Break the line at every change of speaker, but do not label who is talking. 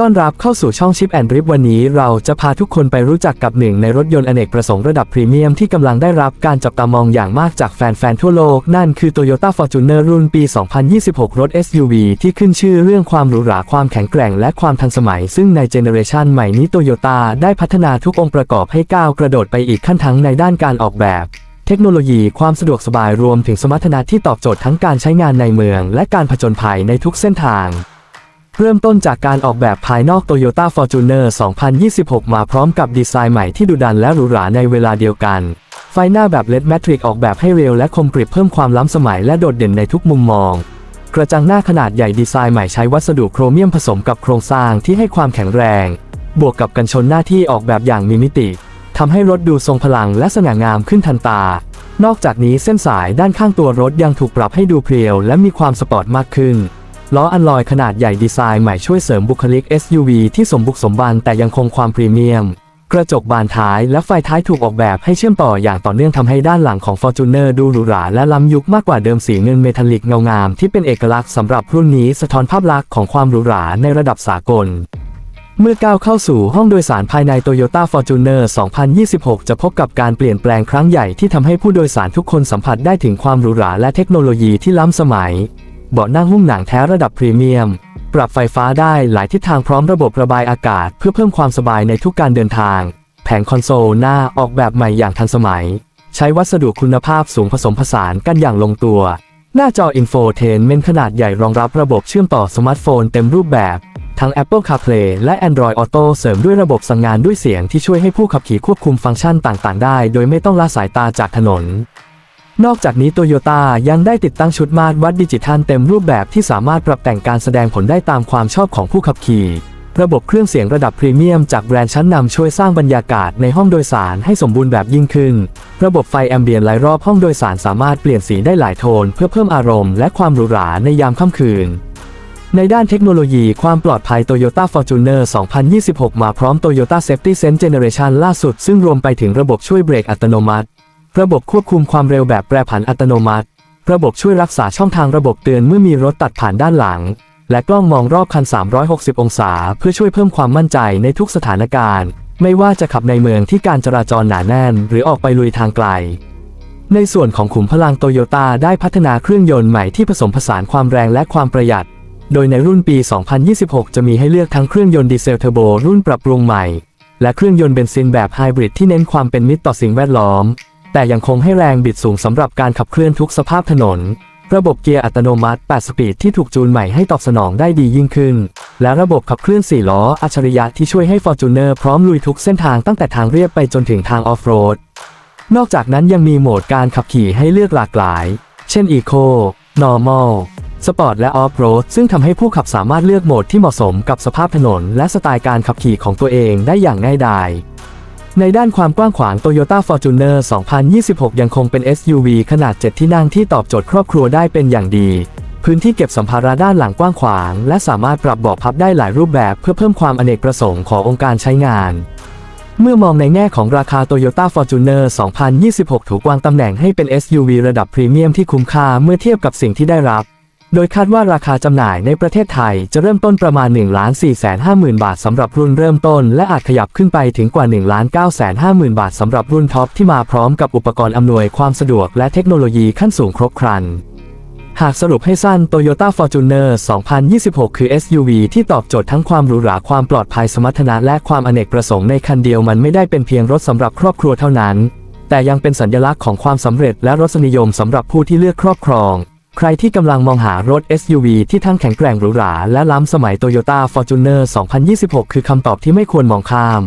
ต้อนรับเข้าสู่ช่องชิปแอนดริฟวันนี้เราจะพาทุกคนไปรู้จักกับหนึ่งในรถยนต์อเนกประสงค์ระดับพรีเมียมที่กำลังได้รับการจับตามองอย่างมากจากแฟนๆ ทั่วโลก นั่นคือ Toyota Fortuner รุ่นปี 2026 รถ SUV ที่ขึ้นชื่อเรื่องความหรูหราความแข็งแกร่งและความทันสมัย ซึ่งในเจเนอเรชันใหม่นี้ Toyota ได้พัฒนาทุกองค์ประกอบให้ก้าวกระโดดไปอีกขั้นทั้งในด้านการออกแบบเทคโนโลยีความสะดวกสบายรวมถึงสมรรถนะที่ตอบโจทย์ทั้งการใช้งานในเมือง และการผจญภัยในทุกเส้นทาง เริ่มต้นจากการออกแบบภายนอก Toyota Fortuner 2026 มาพร้อมกับดีไซน์ใหม่ที่ดุดันและหรูหราในเวลาเดียวกัน ไฟหน้าแบบ LED Matrix ออกแบบให้เร็วและคมกริบเพิ่มความล้ำสมัยและโดดเด่นในทุกมุมมอง กระจังหน้าขนาดใหญ่ดีไซน์ใหม่ใช้วัสดุโครเมียมผสมกับโครงสร้างที่ให้ความแข็งแรง บวกกับกันชนหน้าที่ออกแบบอย่างมีมิติทำให้รถดูทรงพลังและสง่างามขึ้นทันตา นอกจากนี้เส้นสายด้านข้างตัวรถยังถูกปรับให้ดูเพรียวและมีความสปอร์ตมากขึ้น ล้ออัลลอยขนาดใหญ่ดีไซน์ใหม่ช่วยเสริมบุคลิก SUV ที่สมบุกสมบันแต่ยังคงความพรีเมียม กระจกบานท้ายและไฟท้ายถูกออกแบบให้เชื่อมต่ออย่างต่อเนื่องทำให้ด้านหลังของ Fortuner ดูหรูหราและล้ำยุคมากกว่าเดิมสีเงินเมทัลลิกเงางามที่เป็นเอกลักษณ์สำหรับรุ่นนี้สะท้อนภาพลักษณ์ของความหรูหราในระดับสากลเมื่อก้าวเข้าสู่ห้องโดยสารภายใน Toyota Fortuner 2026 จะพบกับการเปลี่ยนแปลงครั้งใหญ่ที่ทำให้ผู้โดยสารทุกคนสัมผัสได้ถึงความหรูหราและเทคโนโลยีที่ล้ำสมัย เบาะนั่งหุ้มหนังแท้ระดับพรีเมียม ปรับไฟฟ้าได้หลายทิศทางพร้อมระบบระบายอากาศ เพื่อเพิ่มความสบายในทุกการเดินทาง แผงคอนโซลหน้าออกแบบใหม่อย่างทันสมัย ใช้วัสดุคุณภาพสูงผสมผสานกันอย่างลงตัว หน้าจออินโฟเทนเมนขนาดใหญ่รองรับระบบเชื่อมต่อสมาร์ทโฟนเต็มรูปแบบ ทั้ง Apple CarPlay และ Android Auto เสริมด้วยระบบสั่งงานด้วยเสียงที่ช่วยให้ผู้ขับขี่ควบคุมฟังก์ชันต่าง ๆ ได้ โดยไม่ต้องละสายตาจากถนน นอกจากนี้โตโยต้ายังได้ติดตั้งชุดมาตรวัดดิจิทัลเต็มรูปแบบที่สามารถปรับแต่งการแสดงผลได้ตามความชอบของผู้ขับขี่ ระบบเครื่องเสียงระดับพรีเมียมจากแบรนด์ชั้นนำช่วยสร้างบรรยากาศในห้องโดยสารให้สมบูรณ์แบบยิ่งขึ้น ระบบไฟแอมเบียนต์รายรอบห้องโดยสารสามารถเปลี่ยนสีได้หลายโทน เพื่อเพิ่มอารมณ์และความหรูหราในยามค่ำคืนในด้านเทคโนโลยีความปลอดภัย Toyota Fortuner 2026 มาพร้อม Toyota Safety Sense Generation ล่าสุด ซึ่งรวมไปถึงระบบช่วยเบรกอัตโนมัติ ระบบควบคุมความเร็วแบบแปรผันอัตโนมัติ ระบบช่วยรักษาช่องทางระบบเตือนเมื่อมีรถตัดผ่านด้านหลัง และกล้องมองรอบคัน 360 องศา เพื่อช่วยเพิ่มความมั่นใจในทุกสถานการณ์ ไม่ว่าจะขับในเมืองที่การจราจรหนาแน่น หรือออกไปลุยทางไกล ในส่วนของขุมพลังโตโยต้าได้พัฒนาเครื่องยนต์ใหม่ที่ผสมผสานความแรงและความประหยัด โดยในรุ่นปี 2026 จะมีให้เลือกทั้งเครื่องยนต์ดีเซลเทอร์โบรุ่นปรับปรุงใหม่ และเครื่องยนต์เบนซินแบบไฮบริดที่เน้นความเป็นมิตรต่อสิ่งแวดล้อม แต่ยังคงให้แรงบิดสูงสำหรับการขับเคลื่อนทุกสภาพถนน ระบบเกียร์อัตโนมัติ 8 สปีดที่ถูกจูนใหม่ให้ตอบสนองได้ดียิ่งขึ้น และระบบขับเคลื่อน 4 ล้อ อัจฉริยะที่ช่วยให้ Fortuner พร้อมลุยทุกเส้นทางตั้งแต่ทางเรียบไปจนถึงทางออฟโรด นอกจากนั้นยังมีโหมดการขับขี่ให้เลือกหลากหลาย เช่น Eco Normal Sport และ Off-road ซึ่งทำให้ผู้ขับสามารถเลือกโหมดที่เหมาะสมกับสภาพถนน และสไตล์การขับขี่ของตัวเองได้อย่างง่ายดาย ในด้านความกว้างขวาง Toyota Fortuner 2026 ยังคงเป็น SUV ขนาด 7 ที่นั่งที่ตอบโจทย์ครอบครัวได้เป็นอย่างดี พื้นที่เก็บสัมภาระด้านหลังกว้างขวาง และสามารถปรับเบาะพับได้หลายรูปแบบเพื่อเพิ่มความอเนกประสงค์ขององค์การใช้งาน เมื่อมองในแง่ของราคา Toyota Fortuner 2026 ถูกวางตำแหน่งให้เป็น SUV ระดับพรีเมียมที่คุ้มค่าเมื่อเทียบกับสิ่งที่ได้รับ โดยคาดว่าราคาจำหน่ายในประเทศไทยจะเริ่มต้นประมาณ 1 4 5 0 0 0 0บาทสำหรับรุ่นเริ่มต้น และอาจขยับขึ้นไปถึงกว่า 1 9 5 0 0 0 0 บาทสำหรับรุ่นท็อปที่มาพร้อมกับอุปกรณ์อำนวยความสะดวกและเทคโนโลยีขั้นสูงครบครัน หากสรุปให้สั้น Toyota Fortuner 2026 คือ SUV ที่ตอบโจทย์ทั้งความหรูหราความปลอดภัยสมรรถนะและความอเนกประสงค์ในคันเดียวมันไม่ได้เป็นเพียงรถสำหรับครอบครัวเท่านั้น แต่ยังเป็นสัญลักษณ์ของความสำเร็จและรสนิยมสำหรับผู้ที่เลือกครอบครอง ใครที่กำลังมองหารถ SUV ที่ทั้งแข็งแกร่งหรูหรา และล้ำสมัย Toyota Fortuner 2026 คือคำตอบที่ไม่ควรมองข้าม